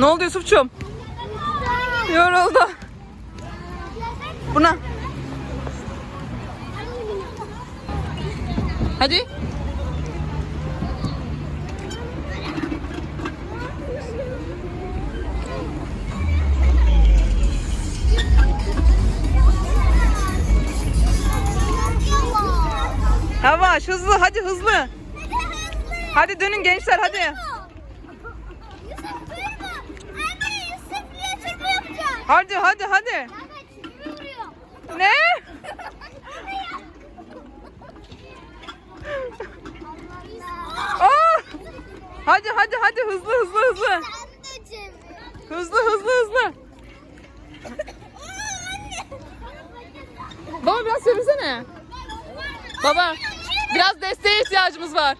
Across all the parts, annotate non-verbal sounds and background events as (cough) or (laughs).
Ne oldu Yusuf'cum? Yoruldu. Buna. Hadi. Yavaş hızlı hadi hızlı. Hadi dönün gençler hadi. Yusuf duyma. Anne Yusuf niye çekme yapacak? Hadi hadi hadi. Ne? Aa! Hadi hadi hadi hızlı hızlı hızlı. Hızlı hızlı hızlı. Baba biraz çevirsene. Baba biraz desteğe ihtiyacımız var.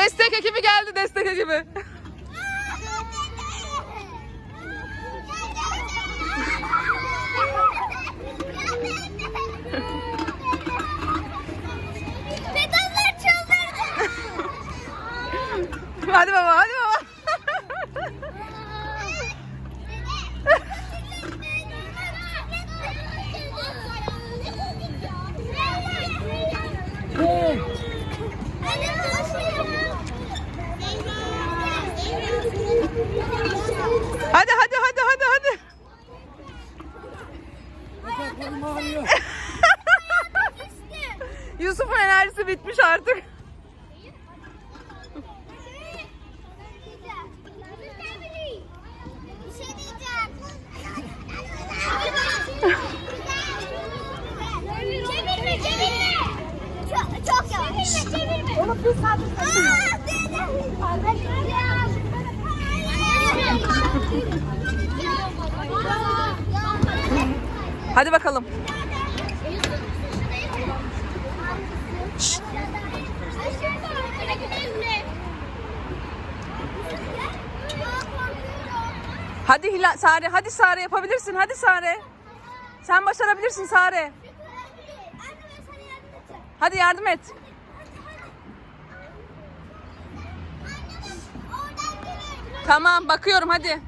Destek ekibi geldi destek ekibi. Çevirme. Onu bir Hadi bakalım. Hadi Hilal, Sare, hadi Sare yapabilirsin. Hadi Sare. Sen başarabilirsin Sare. Hadi yardım et. Tamam bakıyorum hadi.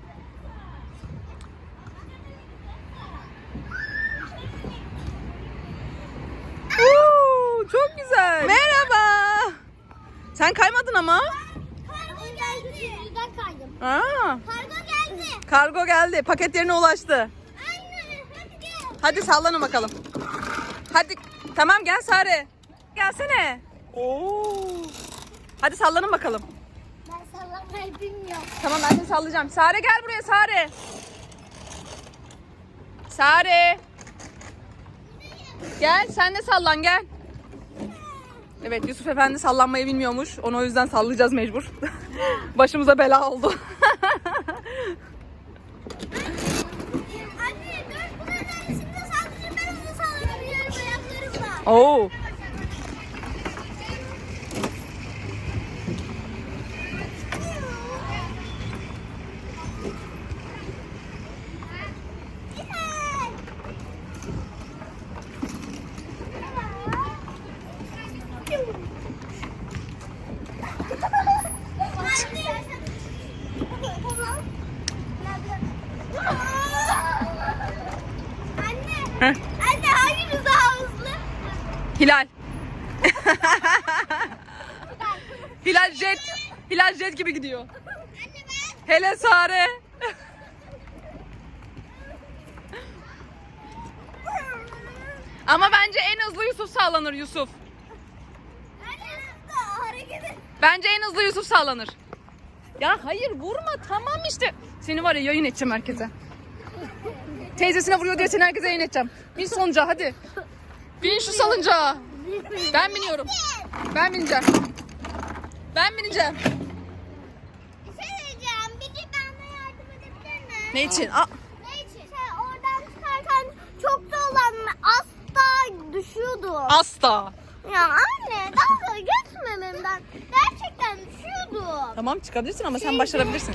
Oo, çok güzel. Merhaba. Sen kaymadın ama. Kargo geldi. Yüzden kaydım. Aa, Kargo geldi. kargo geldi. Paket yerine ulaştı. Aynen. Hadi gel. Hadi sallanın bakalım. Hadi tamam gel Sare. Gelsene. Oo. Hadi sallanın bakalım. Ben sallamayı bilmiyorum. Tamam ben de sallayacağım. Sare gel buraya Sare. Sare. Gel sen de sallan gel. Evet Yusuf Efendi sallanmayı bilmiyormuş. Onu o yüzden sallayacağız mecbur. (laughs) Başımıza bela oldu. Anne dört bunlardan şimdi sadece ben onu sallayabiliyorum ayaklarımla. Oo. Anne, hanginiz daha hızlı? Hilal. (laughs) Hilal jet. Hilal jet gibi gidiyor. Anne ben. Hele Sare. Ama bence en hızlı Yusuf sağlanır Yusuf. Bence en hızlı Yusuf sağlanır. Ya hayır vurma tamam işte. Seni var ya yayın edeceğim herkese. Teyzesine vuruyor diye seni herkese yayın edeceğim. Bin sonunca hadi. Bin şu salıncağa. Ben biniyorum. Ben bineceğim. Ben bineceğim. Bir şey diyeceğim. Bir git bana yardım edebilir mi? Ne için? Aa, Ne için? Şey, oradan çıkarken çok dolan asla düşüyordu. Asta. ya anne dalga geçmememden gerçekten düşüyordu. Tamam çıkabilirsin ama sen başarabilirsin.